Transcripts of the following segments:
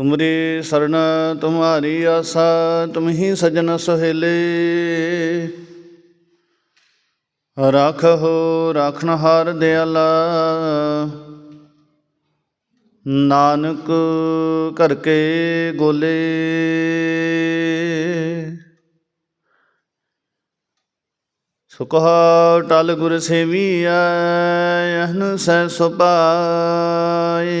ਤੁਮਰੀ ਸਰਣ ਤੁਮਾਰੀ ਆਸਾ ਤੁਮ ਹੀ ਸਜਣ ਸੁਹੇਲੇ। ਰਾਖੋ ਰਾਖਣ ਹਾਰ ਦਿਆਲਾ। ਨਾਨਕ ਕਰਕੇ ਗੋਲੇ। ਸੁਖਾ ਟਲ ਗੁਰ ਸੇਵੀਐ, ਅਹਨ ਸੈ ਸੁਪਾਏ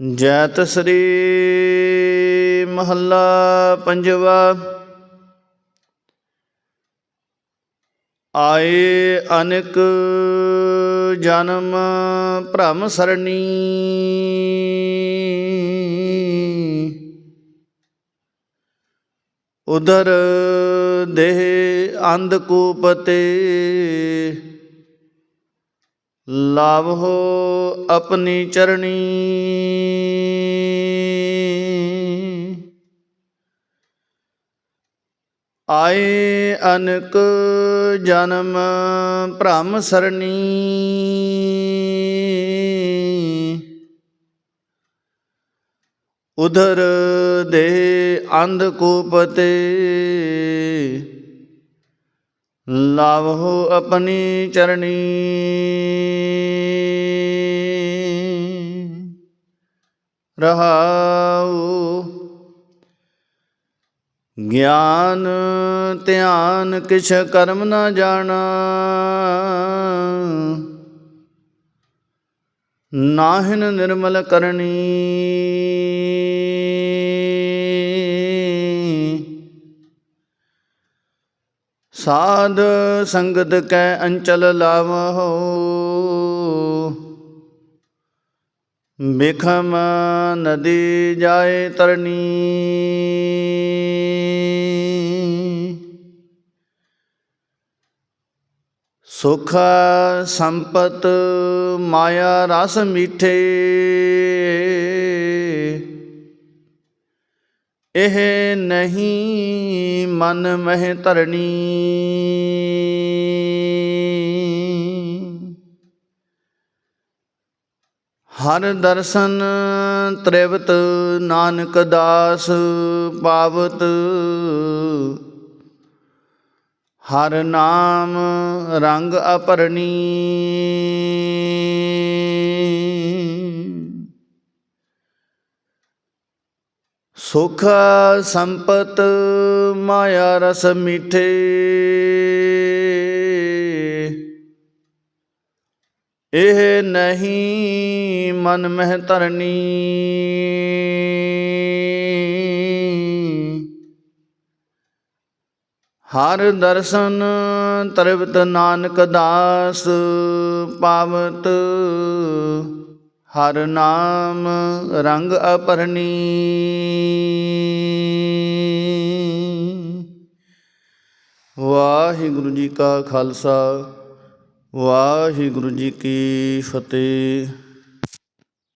ਜੈਤ ਸ੍ਰੀ ਮਹੱਲਾ ਪੰਜਵਾ। ਆਏ ਅਨੇਕ ਜਨਮ ਭ੍ਰਮ ਸਰਣੀ। ਉਦਰ ਦੇਹ ਅੰਧ ਕੂਪਤੇ ਲਾਭੋ ਆਪਣੀ ਚਰਣੀ। ਆਏ ਅਨਕ ਜਨਮ ਭ੍ਰਮ ਸਰਣੀ। ਉਧਰ ਦੇ ਅੰਧ ਕੂਪਤੇ ਲਾਵਹੁ ਆਪਣੀ ਚਰਣੀ। ਰਹਾਉ ਗਿਆਨ ਧਿਆਨ ਕਿਛ ਕਰਮ ਨਾ ਜਾਣਾ। ਨਾਹਿਨ ਨਿਰਮਲ ਕਰਨੀ। ਸਾਧ ਸੰਗਤ ਕੈ ਅੰਚਲ ਲਾਵਹੁ। ਬਿਖਮ ਨਦੀ ਜਾਏ ਤਰਨੀ ਸੁਖ ਸੰਪਤ ਮਾਇਆ ਰਸ ਮੀਠੇ। ਇਹ ਨਹੀਂ ਮਨ ਮਹਿ ਧਰਣੀ। ਹਰ ਦਰਸ਼ਨ ਤ੍ਰਿਵਤ ਨਾਨਕ ਦਾਸ ਪਾਵਤ। ਹਰ ਨਾਮ ਰੰਗ ਅਪਰਣੀ। ਸੁਖ ਸੰਪਤ ਮਾਇਆ ਰਸ ਮਿਠੇ। ਇਹ ਨਹੀਂ ਮਨ ਮਹਿ ਧਰਨੀ। ਹਰ ਦਰਸ਼ਨ ਤ੍ਰਿਵਤ ਨਾਨਕ ਦਾਸ ਪਾਵਤ। ਹਰ ਨਾਮ ਰੰਗ ਅਪਰਨੀ। ਵਾਹਿਗੁਰੂ ਜੀ ਕਾ ਖਾਲਸਾ ਵਾਹਿਗੁਰੂ ਜੀ ਕੀ ਫਤਿਹ।